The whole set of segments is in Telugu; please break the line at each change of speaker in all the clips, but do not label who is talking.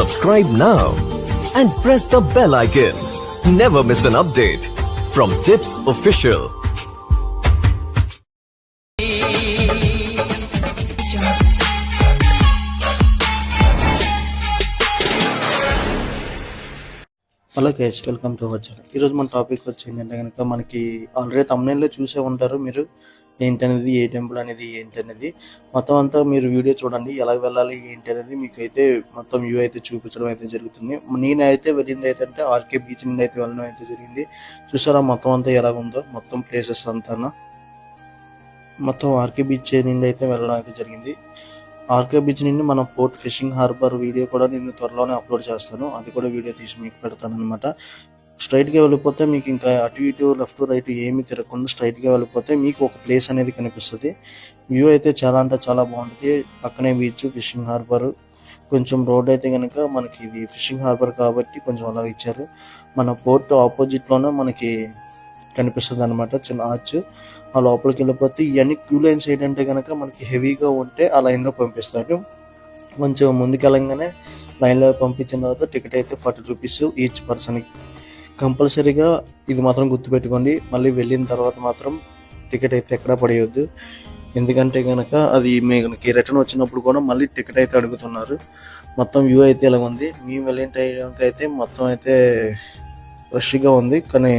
Subscribe now and press the bell icon. Never miss an update from Tips Official.
Hello guys welcome to our channel ఈరోజు మన టాపిక్ వచ్చి అంటే కనుక మనకి ఆల్రెడీ తమిళలో చూసే ఉంటారు మీరు ఏంటనేది ఏ టెంపుల్ అనేది ఏంటి అనేది మొత్తం అంతా మీరు వీడియో చూడండి. ఎలా వెళ్ళాలి ఏంటి అనేది మీకైతే మొత్తం వ్యూ అయితే చూపించడం అయితే జరుగుతుంది. నేనైతే వెళ్ళింది అయితే అంటే ఆర్కే బీచ్ నుండి అయితే వెళ్ళడం అయితే జరిగింది. చూసారా మొత్తం అంతా ఎలా ఉందో మొత్తం ప్లేసెస్ అంతా మొత్తం ఆర్కే బీచ్ నుండి అయితే వెళ్ళడం అయితే జరిగింది. ఆర్కే బీచ్ నుండి మనం పోర్ట్ ఫిషింగ్ హార్బర్ వీడియో కూడా నేను త్వరలోనే అప్లోడ్ చేస్తాను. అది కూడా వీడియో తీసి మీకు పెడతాను అనమాట స్ట్రైట్గా వెళ్ళిపోతే మీకు ఇంకా అటు ఇటు లెఫ్ట్ రైట్ ఏమి తిరగకుండా స్ట్రైట్గా వెళ్ళిపోతే మీకు ఒక ప్లేస్ అనేది కనిపిస్తుంది. వ్యూ అయితే చాలా అంటే చాలా బాగుంటుంది. పక్కనే బీచ్ ఫిషింగ్ హార్బర్. కొంచెం రోడ్ అయితే కనుక మనకి ఇది ఫిషింగ్ హార్బర్ కాబట్టి కొంచెం అలా ఇచ్చారు. మన పోర్ట్ ఆపోజిట్లోనే మనకి కనిపిస్తుంది అనమాట చిన్న ఆర్చ్. ఆ లోపలికి వెళ్ళిపోతే ఇవన్నీ క్యూ లైన్స్ ఏంటంటే కనుక మనకి హెవీగా ఉంటే ఆ లైన్లో పంపిస్తారు. కొంచెం ముందుకెళ్ళంగానే లైన్లో పంపించిన తర్వాత టికెట్ అయితే ఫార్టీ రూపీస్ ఈచ్ పర్సన్కి కంపల్సరీగా ఇది మాత్రం గుర్తుపెట్టుకోండి. మళ్ళీ వెళ్ళిన తర్వాత మాత్రం టికెట్ అయితే ఎక్కడా పడేయొద్దు. ఎందుకంటే కనుక అది మీకు రిటర్న్ వచ్చినప్పుడు కూడా మళ్ళీ టికెట్ అయితే అడుగుతున్నారు. మొత్తం వ్యూ అయితే ఇలా ఉంది? మేము వెళ్ళిన టైంకి అయితే మొత్తం అయితే రష్గా ఉంది. కానీ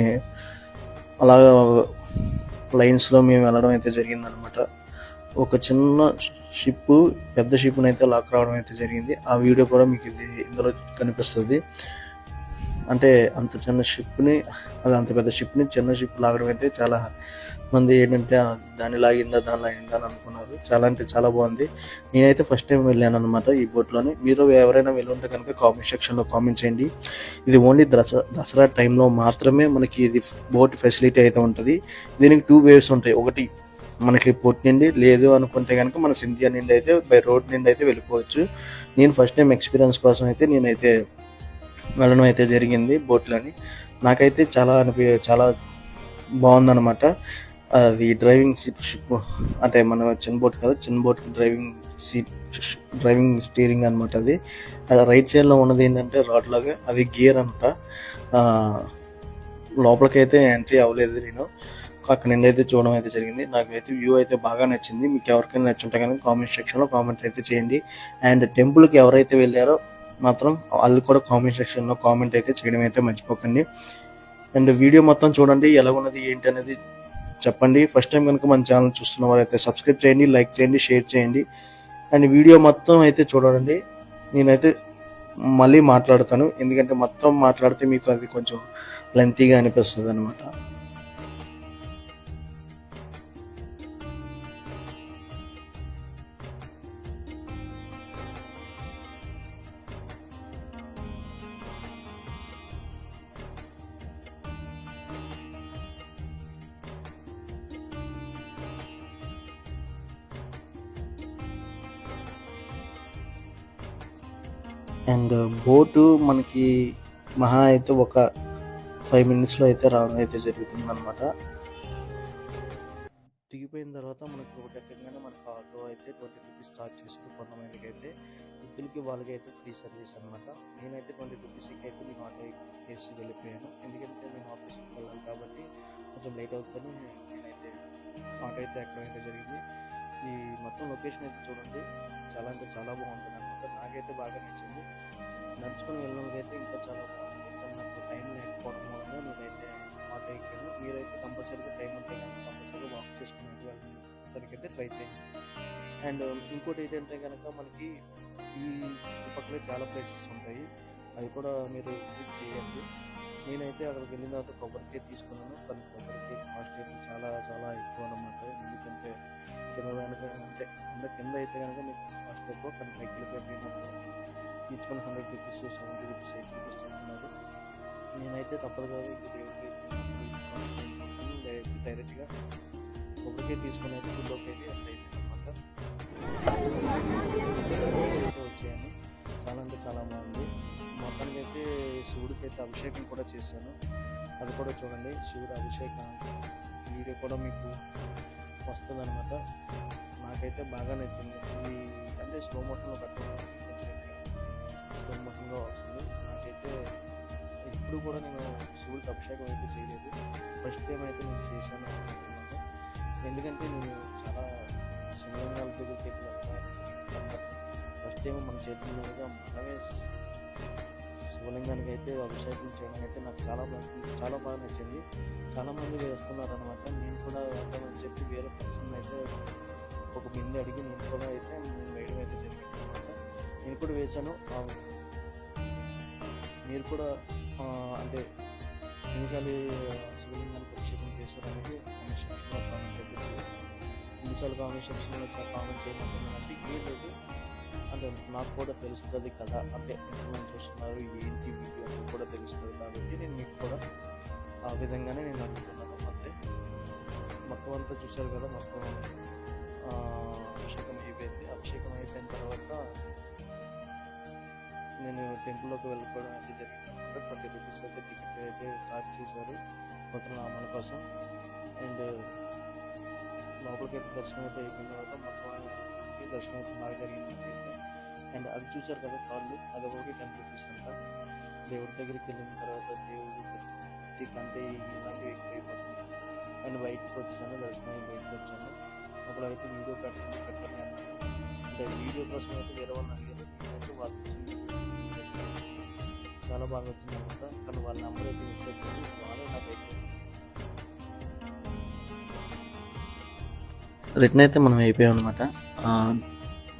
అలాగా లైన్స్లో మేము వెళ్ళడం అయితే జరిగిందనమాట. ఒక చిన్న షిప్ పెద్ద షిప్ని అయితే లాక్ రావడం అయితే జరిగింది. ఆ వీడియో కూడా మీకు ఇది ఇందులో కనిపిస్తుంది. అంటే అంత చిన్న షిప్ని అది అంత పెద్ద షిప్ని చిన్న షిప్ లాగడం అయితే చాలా మంది ఏంటంటే దాన్ని లాగిందా దాన్ని లాగిందా అని అనుకున్నారు. చాలా అంటే చాలా బాగుంది. నేనైతే ఫస్ట్ టైం వెళ్ళాను అనమాట ఈ బోట్లోని. మీరు ఎవరైనా వెళ్ళి ఉంటే కనుక కామెంట్ సెక్షన్లో కామెంట్ చేయండి. ఇది ఓన్లీ దసరా దసరా టైంలో మాత్రమే మనకి ఇది బోట్ ఫెసిలిటీ అయితే ఉంటుంది. దీనికి టూ వేవ్స్ ఉంటాయి. ఒకటి మనకి పోర్ట్ నుండి లేదు అనుకుంటే కనుక మన సింధియా నుండి అయితే బై రోడ్ నుండి అయితే వెళ్ళిపోవచ్చు. నేను ఫస్ట్ టైం ఎక్స్పీరియన్స్ కోసం అయితే నేనైతే వెళ్ళడం అయితే జరిగింది బోట్లోని. నాకైతే చాలా అనిపి చాలా బాగుందనమాట అది డ్రైవింగ్ సీట్ షిప్ అంటే మన చిన్న బోట్ కదా చిన్న boat driving seat driving steering అనమాట అది. అది రైట్ సైడ్లో ఉన్నది ఏంటంటే రాడ్ లాగా అది గేర్ అంట లోపలికైతే ఎంట్రీ అవ్వలేదు నేను. అక్కడ నుండి అయితే చూడడం అయితే జరిగింది. నాకు అయితే వ్యూ అయితే బాగా నచ్చింది. మీకు ఎవరికైనా నచ్చుంటే కానీ కామెంట్ సెక్షన్లో కామెంట్ అయితే చేయండి. అండ్ టెంపుల్కి ఎవరైతే వెళ్ళారో మాత్రం వాళ్ళు కూడా కామెంట్ సెక్షన్లో కామెంట్ అయితే చేయడం అయితే మర్చిపోకండి. అండ్ వీడియో మొత్తం చూడండి ఎలా ఉన్నది ఏంటి అనేది చెప్పండి. ఫస్ట్ టైం కనుక మన ఛానల్ చూస్తున్న వారైతే సబ్స్క్రైబ్ చేయండి లైక్ చేయండి షేర్ చేయండి. అండ్ వీడియో మొత్తం అయితే చూడండి. నేనైతే మళ్ళీ మాట్లాడతాను. ఎందుకంటే మొత్తం మాట్లాడితే మీకు అది కొంచెం లెంతీగా అనిపిస్తుంది అనమాట అండ్ బోటు మనకి మహా అయితే ఒక ఫైవ్ మినిట్స్లో అయితే రావడం అయితే జరుగుతుంది అనమాట దిగిపోయిన తర్వాత మనకు ఒక రకంగానే మనకు ఆటో అయితే ట్వంటీ రూపీస్ చార్జ్ చేసారు కొంతమందికి అయితే ఇద్దరికి వాళ్ళకి అయితే ఫ్రీ సర్వీస్ అనమాట నేనైతే ట్వంటీ రూపీస్కి అయితే నేను ఆటో వేసి వెళ్ళిపోయాను. ఎందుకంటే నేను ఆఫీస్కి వెళ్ళాలి కాబట్టి కొంచెం లేట్ అవుతుంది. నేనైతే ఆటో అయితే ఎక్కడ అయితే జరిగింది. ఈ మొత్తం లొకేషన్ అయితే చూడండి. చాలా అంటే చాలా బాగుంటుంది అనమాట నాకైతే బాగా నచ్చింది. నడుచుకుని వెళ్ళడానికి అయితే ఇంకా చాలా బాగుంది. కానీ నాకు టైం లేకపోవడం వల్ల నేనైతే ఆటో ఎక్కాను మీరైతే కంపల్సరీగా టైం ఉంటే కనుక కంపల్సరీగా వాక్ చేసుకుని దానికైతే అయితే ట్రై చేయండి. అండ్ ఇంకోటి ఏంటంటే కనుక మనకి ఈ చుట్టుపక్కల చాలా ప్లేసెస్ ఉంటాయి. అవి కూడా మీరు విజిట్ చేయండి. నేనైతే అక్కడికి వెళ్ళిన తర్వాత కొబ్బరికాయ తీసుకున్నాను. కానీ కొబ్బరికాయ కాస్ట్ అయితే చాలా చాలా ఎక్కువ అనమాట ఎందుకంటే కింద కనుక అంటే కింద కింద అయితే కనుక మీకు కాస్ట్ ఎక్కువ కానీ పైకి వెళ్ళిపోయినప్పుడు each one hundred rupees seventy rupees eighty rupees చెప్తున్నారు నేనైతే తప్పదు కాదు ఇది దేవుడికి డైరెక్ట్గా కొబ్బరికాయ తీసుకుని అయితే గుళ్ళోకి అయితే ఎంటర్ అనమాట వచ్చాయని చాలా అంటే చాలా బాగుంది. మా శివుడికి అయితే అభిషేకం కూడా చేశాను. అది కూడా చూడండి శివుడు అభిషేకం వీడియో కూడా మీకు వస్తుంది అనమాట నాకైతే బాగా నచ్చింది. ఇది అంటే స్లో మోషన్లో పెట్టడం షణ్ముఖంగా వస్తుంది. నాకైతే ఇప్పుడు కూడా నేను శివుడికి అభిషేకం అయితే చేయలేదు. ఫస్ట్ టైం అయితే నేను చేశాను ఎందుకంటే నేను చాలా శివలింగాల దగ్గరికి అయితే ఫస్ట్ టైం మన చేతుల మీదుగా మనమే శివలింగానికి అయితే అభిషేకం చేయడం అయితే నాకు చాలా బాగా చాలా బాగా నచ్చింది. చాలామంది వేస్తున్నారు అనమాట నేను కూడా వేద్దామని చెప్పి వేరే పర్సన్ అయితే ఒక బిందె అడిగి నేను కూడా అయితే వేయడం అయితే జరిగింది అనమాట నేను కూడా వేశాను. మీరు కూడా అంటే ఎన్నిసార్లు శివలింగానికి అభిషేకం చేసుకోవడానికి అనేది కామెంట్ సెక్షన్లో కామెంట్ చేయడం ఎన్నిసార్లు కామెంట్ సెక్షన్లో కామెంట్ చేయమంటున్నానంటే ఏం లేదు అంటే నాకు కూడా తెలుస్తుంది కదా. అంటే ఎంతమంది చూస్తున్నారు ఏంటి వీడియో అని కూడా తెలుస్తుంది కాబట్టి నేను మీకు కూడా ఆ విధంగానే నేను అనుకుంటున్నాను. అంతే మొత్తం అంతా చూశారు కదా మొత్తం అభిషేకం అయిపోయింది. అభిషేకం అయిపోయిన తర్వాత నేను టెంపుల్లోకి వెళ్ళిపోవడం అయితే జరిగింది ట్వంటీ రూపీస్ అయితే టికెట్ అయితే చార్జ్ చేశారు మొత్తం నామాల కోసం. అండ్ లోపలికి అయితే దర్శనం అయితే అయిపోయిన తర్వాత మొత్తం దర్శనం అయితే బాగా జరిగింది అయితే అండ్ అది చూశారు కదా కాళ్ళు అది ఒకటి టెన్ రూపీస్ అంట దేవుడి దగ్గరికి వెళ్ళిన తర్వాత దేవుడి కంటే ఇలాంటివి అండ్ బయటకు వచ్చాను దర్శనం బయటకు వచ్చాను. అప్పుడు అయితే వీడియో పెట్టండి పెట్టండి అంటే వీడియో కోసం అయితే వేరే వాళ్ళు అడిగారు. వాళ్ళు చాలా బాగా వచ్చింది అనమాట కానీ వాళ్ళ నెంబర్ అయితే మిస్ అయిపోయింది. వాళ్ళే నాకైతే రిటర్న్ అయితే మనం అయిపోయాం అనమాట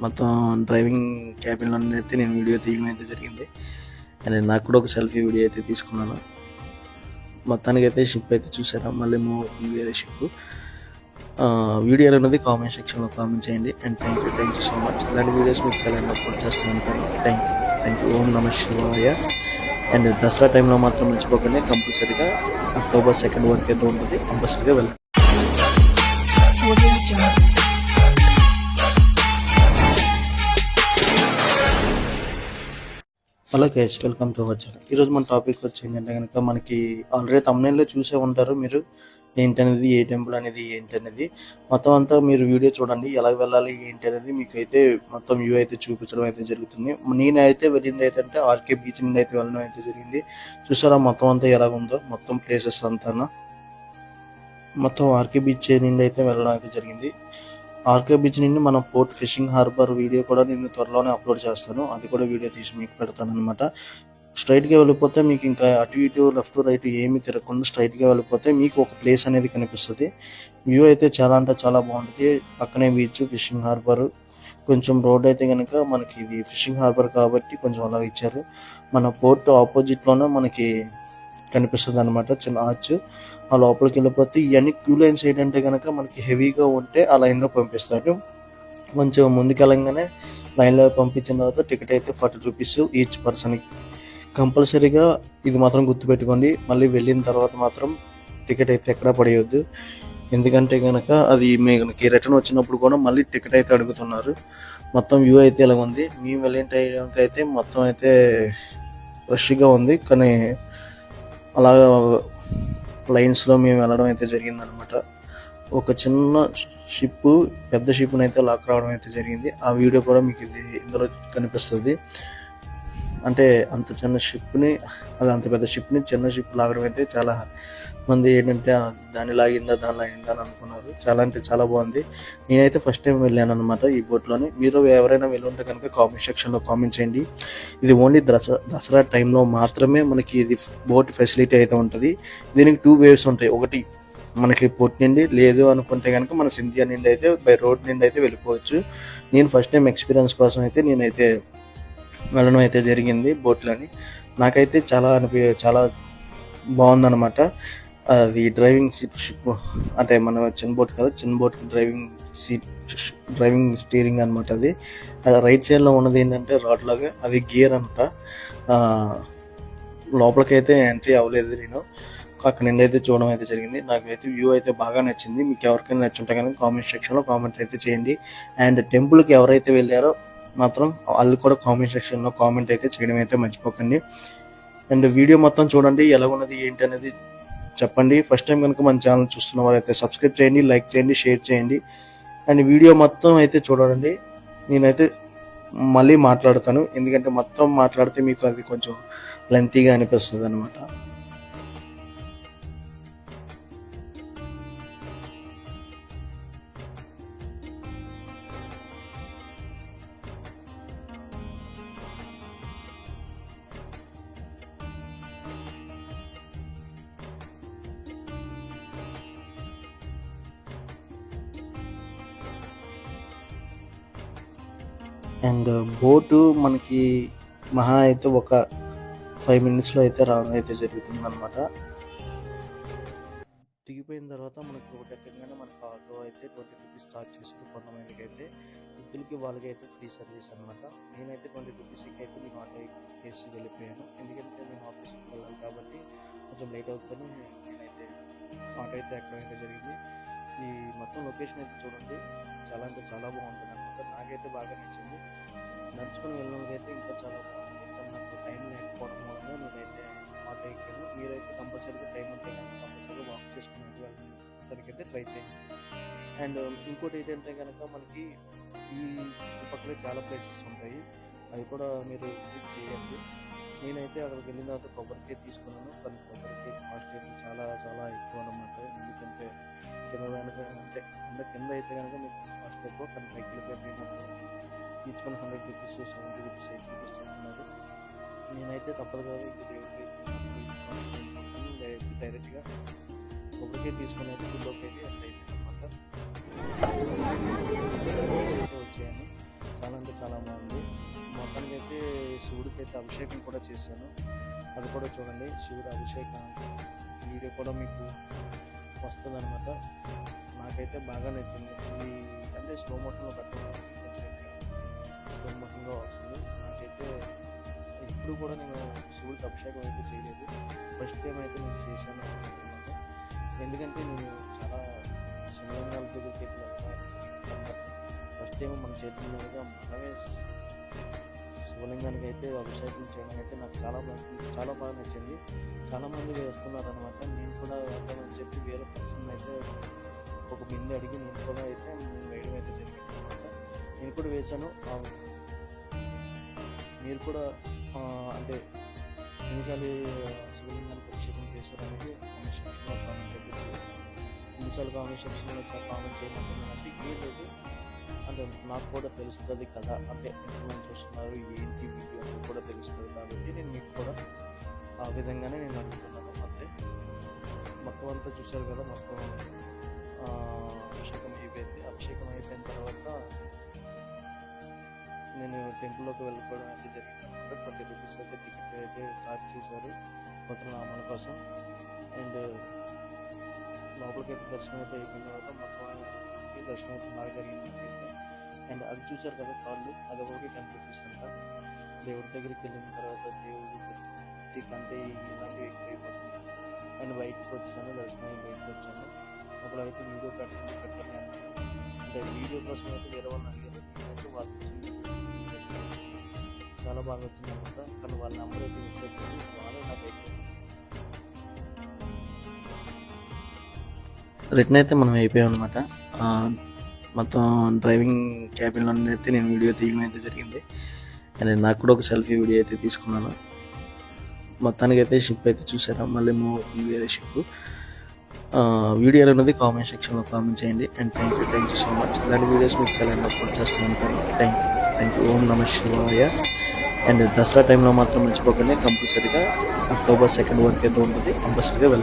మొత్తం డ్రైవింగ్ క్యాబిన్లో అయితే నేను వీడియో తీయడం అయితే జరిగింది. అండ్ నాకు కూడా ఒక సెల్ఫీ వీడియో అయితే తీసుకున్నాను. మొత్తానికి అయితే షిప్ అయితే చూసారా? మళ్ళీ మూవ్ వేరే షిప్ వీడియో అనేది కామెంట్ సెక్షన్లో కామెంట్ చేయండి. And thank you thank you so much ఇలాంటి వీడియోస్ మీకు చాలా అప్లోడ్ చేస్తూ ఉంటాను థ్యాంక్ యూ థ్యాంక్ యూ ఓం నమ శివాయ. అండ్ దసరా టైంలో మాత్రం మర్చిపోకండి. కంపల్సరీగా అక్టోబర్ సెకండ్ వరకు అయితే ఉంటుంది. కంపల్సరీగా వెళ్ళండి. Hello guys welcome to our channel ఈరోజు మన టాపిక్ వచ్చి ఏంటంటే కనుక మనకి ఆల్రెడీ తమిళలో చూసే ఉంటారు మీరు ఏంటనేది ఏ టెంపుల్ అనేది ఏంటి అనేది మొత్తం అంతా మీరు వీడియో చూడండి ఎలా వెళ్ళాలి ఏంటి అనేది మీకు అయితే మొత్తం వ్యూ అయితే చూపించడం అయితే జరుగుతుంది. నేనైతే వెళ్ళింది అయితే అంటే ఆర్కే బీచ్ నుండి అయితే వెళ్ళడం అయితే జరిగింది. చూసారా మొత్తం అంతా ఎలా ఉందో మొత్తం ప్లేసెస్ అంతా మొత్తం ఆర్కే బీచ్ నుండి అయితే వెళ్ళడం అయితే జరిగింది. ఆర్కే బీచ్ నుండి మనం పోర్ట్ ఫిషింగ్ హార్బర్ వీడియో కూడా నేను త్వరలోనే అప్లోడ్ చేస్తాను. అది కూడా వీడియో తీసి మీకు పెడతాను అనమాట స్ట్రైట్గా వెళ్ళిపోతే మీకు ఇంకా అటు ఇటు లెఫ్ట్ రైట్ ఏమి తిరగకుండా స్ట్రైట్గా వెళ్ళిపోతే మీకు ఒక ప్లేస్ అనేది కనిపిస్తుంది. వ్యూ అయితే చాలా అంటే చాలా బాగుంటుంది. పక్కనే బీచ్ ఫిషింగ్ హార్బర్ కొంచెం రోడ్ అయితే కనుక మనకి ఇది ఫిషింగ్ హార్బర్ కాబట్టి కొంచెం అలా ఇచ్చారు. మన పోర్ట్ ఆపోజిట్లోనే మనకి కనిపిస్తుంది అనమాట చిన్న ఆర్చ్ ఆ లోపలికి వెళ్ళిపోతే ఇవన్నీ క్యూ లైన్స్ ఏంటంటే కనుక మనకి హెవీగా ఉంటే ఆ లైన్లో పంపిస్తారు. కొంచెం ముందుకెళ్ళంగానే లైన్లో పంపించిన తర్వాత టికెట్ అయితే ఫార్టీ రూపీస్ ఈచ్ పర్సన్కి. కంపల్సరీగా ఇది మాత్రం గుర్తుపెట్టుకోండి. మళ్ళీ వెళ్ళిన తర్వాత మాత్రం టికెట్ అయితే ఎక్కడ పడేయొద్దు. ఎందుకంటే కనుక అది మీకు రిటర్న్ వచ్చినప్పుడు కూడా మళ్ళీ టికెట్ అయితే అడుగుతున్నారు. మొత్తం వ్యూ అయితే ఇలా ఉంది మేము వెళ్ళిన టైంకి అయితే మొత్తం అయితే రష్గా ఉంది. కానీ అలా లైన్స్లో మేము వెళ్ళడం అయితే జరిగిందనమాట ఒక చిన్న షిప్ పెద్ద షిప్ని అయితే లాక్ రావడం అయితే జరిగింది. ఆ వీడియో కూడా మీకు ఇది ఇందులో కనిపిస్తుంది. అంటే అంత చిన్న షిప్ని అది అంత పెద్ద షిప్ని చిన్న షిప్ లాగడం అయితే చాలా మంది ఏంటంటే "ఆ, దాన్ని లాగిందా దాని లాగిందా అని అనుకున్నారు. చాలా అంటే చాలా బాగుంది. నేనైతే ఫస్ట్ టైం వెళ్ళాను అనమాట ఈ బోట్లోని. మీరు ఎవరైనా వెళ్ళి ఉంటే కనుక కామెంట్ సెక్షన్లో కామెంట్ చేయండి. ఇది ఓన్లీ దసరా దసరా టైంలో మాత్రమే మనకి ఇది బోట్ ఫెసిలిటీ అయితే ఉంటుంది. దీనికి టూ వేవ్స్ ఉంటాయి. ఒకటి మనకి పోర్ట్ నుండి లేదు అనుకుంటే కనుక మన సింధియా నుండి అయితే బై రోడ్ నుండి అయితే వెళ్ళిపోవచ్చు. నేను ఫస్ట్ టైం ఎక్స్పీరియన్స్ కోసం అయితే నేనైతే వెళ్ళడం అయితే జరిగింది బోట్లోని. నాకైతే చాలా అనిపి చాలా బాగుందన్నమాట. అది డ్రైవింగ్ సీట్ షిప్ అంటే మన చిన్న బోట్ కదా చిన్న boat driving seat driving steering అనమాట అది. రైట్ సైడ్లో ఉన్నది ఏంటంటే రాడ్ లాగా అది గేర్ అంతా. లోపలికైతే ఎంట్రీ అవ్వలేదు నేను. అక్కడ నుండి అయితే చూడడం అయితే జరిగింది. నాకైతే వ్యూ అయితే బాగా నచ్చింది. మీకు ఎవరికైనా నచ్చుంటే కానీ కామెంట్ సెక్షన్లో కామెంట్ అయితే చేయండి. అండ్ టెంపుల్కి ఎవరైతే వెళ్ళారో మాత్రం వాళ్ళు కూడా కామెంట్ సెక్షన్లో కామెంట్ అయితే చేయడం అయితే మర్చిపోకండి. అండ్ వీడియో మొత్తం చూడండి ఎలా ఉన్నది ఏంటి అనేది చెప్పండి. ఫస్ట్ టైం కనుక మన ఛానల్ చూస్తున్న వారైతే సబ్స్క్రైబ్ చేయండి లైక్ చేయండి షేర్ చేయండి. అండ్ వీడియో మొత్తం అయితే చూడండి. నేనైతే మళ్ళీ మాట్లాడతాను. ఎందుకంటే మొత్తం మాట్లాడితే మీకు అది కొంచెం లెంతీగా అనిపిస్తుంది అనమాట అండ్ బోటు మనకి మహా అయితే ఒక ఫైవ్ మినిట్స్లో అయితే రావడం అయితే జరుగుతుంది అనమాట దిగిపోయిన తర్వాత మనకి ఒకటి మనకు మనకి ఆటో అయితే ట్వంటీ రూపీస్ చార్జ్ చేశారు కొంతమందికి అయితే వృద్ధులకి వాళ్ళకి అయితే ఫ్రీ సర్వీస్ అనమాట నేనైతే ట్వంటీ రూపీస్కి అయితే నేను ఆటో వేసి వెళ్ళిపోయాను. ఎందుకంటే నేను ఆఫీస్కి వెళ్ళాలి కాబట్టి కొంచెం లేట్ అవుతుంది. నేనైతే ఆటో అయితే ఎక్కడ అయితే జరిగింది. ఈ మొత్తం లొకేషన్ అయితే చూడండి. చాలా అంటే చాలా బాగుంటుంది అనమాట నాకైతే బాగా నచ్చింది. నడుచుకుని వెళ్ళడానికి ఇంకా చాలా బాగుంది. కానీ నాకు టైం లేకపోవడం వల్ల నేనైతే ఆటో ఎక్కాను మీరైతే కంపల్సరీగా టైం ఉంటే కంపల్సరీగా వాక్ చేసుకుని వెళ్ళడానికైతే ట్రై చేయండి. అండ్ ఇంకోటి ఏంటంటే కనుక మనకి ఈ చుట్టుపక్కల చాలా ప్లేసెస్ ఉంటాయి. అవి కూడా మీరు విజిట్ చేయండి. నేనైతే అక్కడికి వెళ్ళిన తర్వాత కొబ్బరికాయ తీసుకున్నాను. కానీ కొబ్బరికాయ కాస్ట్ అయితే చాలా చాలా ఎక్కువ అనమాట ఎందుకంటే కింద కనుక అంటే కింద కింద అయితే కనుక మీకు కాస్ట్ ఎక్కువ కానీ పైకి వెళ్ళిపోయినప్పుడు each one hundred rupees seventy rupees eighty rupees చెప్తున్నారు నేనైతే తప్పదు కదా డైరెక్ట్ డైరెక్ట్గా ఒకరికే తీసుకుని అయితే గుళ్ళోకి అయితే ఎంటర్ అనమాట వచ్చాను. చాలా అంటే చాలా బాగుంది. మొత్తానికి అయితే శివుడికి అయితే అభిషేకం కూడా చేశాను. అది కూడా చూడండి శివుడు అభిషేకం వీడియో కూడా మీకు వస్తుంది అనమాట నాకైతే బాగా నచ్చింది. ఇది అంటే స్లో మోషన్లో పెట్టడం స్లో వస్తుంది నాకైతే ఇప్పుడు కూడా నేను శివుడికి అభిషేకం అయితే చేయలేదు ఫస్ట్ టైం అయితే నేను చేశాను ఎందుకంటే నేను చాలా శివలింగాల దగ్గరికి ఫస్ట్ టైం మన చేతుల మనమే శివలింగానికి అయితే అభిషేకం చేయడం అయితే నాకు చాలా బాగా చాలా బాగా నచ్చింది చాలా మంది వేస్తున్నారు అనమాట నేను కూడా వేద్దామని చెప్పి వేరే పర్సన్ అయితే ఒక బిందు అడిగి నేను కూడా అయితే వేయడం అయితే జరిగింది అనమాట నేను కూడా వేశాను. మీరు కూడా అంటే ఎన్నిసార్లు శివలింగానికి అభిషేకం చేసుకోవడానికి కామెంట్ సెక్షన్లో కామెంట్ చేయండి. ఎన్నిసార్లు కామెంట్ సెక్షన్లో కామెంట్ చేయమంటున్నానంటే ఏ అంటే నాకు కూడా తెలుస్తుంది కదా అంటే ఎంతమంది చూస్తున్నారు ఏంటి వీడియో అని కూడా తెలుస్తుంది కాబట్టి నేను మీకు కూడా ఆ విధంగానే నేను అనుకుంటున్నాను. అంతే. మొత్తం అంతా చూశారు కదా మొత్తం అభిషేకం అయిపోయింది. అభిషేకం అయిపోయిన తర్వాత నేను టెంపుల్లోకి వెళ్ళిపోవడం అయితే జరిగింది. ట్వంటీ రూపీస్ అయితే టికెట్ అయితే చార్జ్ చేశారు మొత్తం నామల కోసం. అండ్ లోపలికి అయితే దర్శనం అయితే అయిపోయిన తర్వాత మొత్తం దర్శనం అయితే బాగా జరిగింది అండ్ అది చూశారు కదా కాళ్ళు అది ఒకటి టెన్ రూపీస్ అంట. దేవుడి దగ్గరికి వెళ్ళిన తర్వాత దేవుడి కంటే ఇలాంటివి ఎక్కువైపోతుంది అండ్ బయటకు వచ్చాను దర్శనం బయటకు వచ్చాను. అప్పుడు అయితే వీడియో పెట్టండి పెట్టండి అంటే వీడియో కోసం అయితే వేరే వాళ్ళని అడిగారు. చాలా బాగా వచ్చిందనమాట. కానీ వాళ్ళ నెంబర్ అయితే మిస్ అయిపోయింది వాళ్ళే అయిపోయింది రిటర్న్ అయితే మనం అయిపోయాం అనమాట. మొత్తం డ్రైవింగ్ క్యాబిన్లో అయితే నేను వీడియో తీయడం అయితే జరిగింది. అండ్ నాకు కూడా ఒక సెల్ఫీ వీడియో అయితే తీసుకున్నాను. మొత్తానికి అయితే షిప్ అయితే చూసారా? మళ్ళీ మూ వేరే షిప్ వీడియో అనేది కామెంట్ సెక్షన్లో కామెంట్ చేయండి. And thank you thank you so much ఇలాంటి వీడియోస్ మీకు చాలా అప్లోడ్ చేస్తూ థ్యాంక్ యూ థ్యాంక్ యూ ఓం నమ శివాయ అండ్ దసరా టైంలో మాత్రం మర్చిపోకండి. కంపల్సరీగా అక్టోబర్ సెకండ్ వరకు అయితే ఉంటుంది. కంపల్సరీగా వెళ్ళండి.